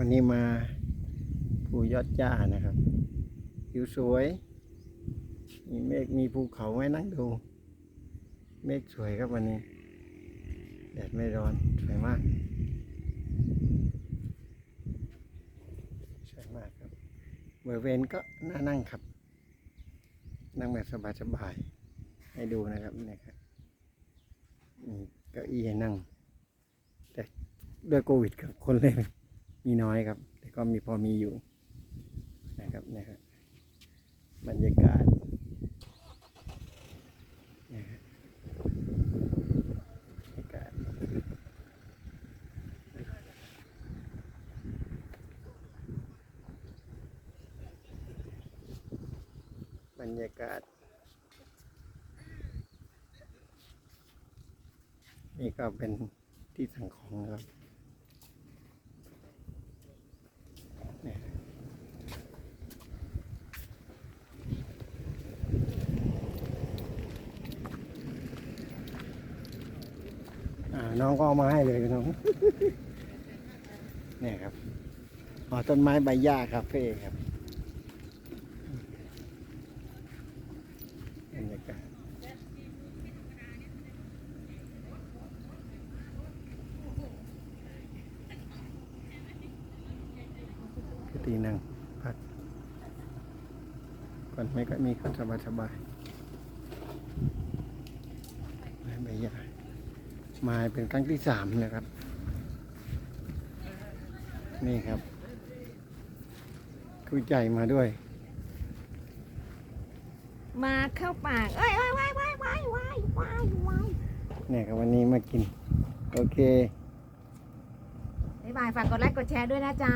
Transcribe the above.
วันนี้มาภูยอดจ้านะครับวิวสวย มีเมฆมีภูเขาไว้นั่งดู เมฆสวยครับวันนี้แดดไม่ร้อนสวยมากสวยมากครับบริเวณก็น่านั่งครับ นั่งแบบสบายๆให้ดูนะครับนี่ครับมีเก้าอี้ให้นั่งแต่ด้วยโควิดครับคนเลย มีน้อยครับ แต่ก็มีพอมีอยู่นะครับนะครับบรรยากาศนะครบรรยากาศบรรยากาศ นี่ก็เป็นที่สั่งของครับเนี่ยอ่า น้องก็เอามาให้เลยน้องเนี่ยครับอ๋อต้นไม้ใบหญ้าคาเฟ่ครับบรรยากาศก็ตีนั่งพักก่อนไม่ก็มีคนสบายสบายไม่ไม่ยา มาเป็นครั้งที่สามนะครับ นี่ครับคุยใจมาด้วย มาเข้าปากเอ้ยเอ้ยว้ายว้ายว้ายว้ายว้ายว้ายเนี่ยครับวันนี้มากิน โอเค บ๊ายบายฝากกดไลค์กดแชร์ด้วยนะจ๊ะ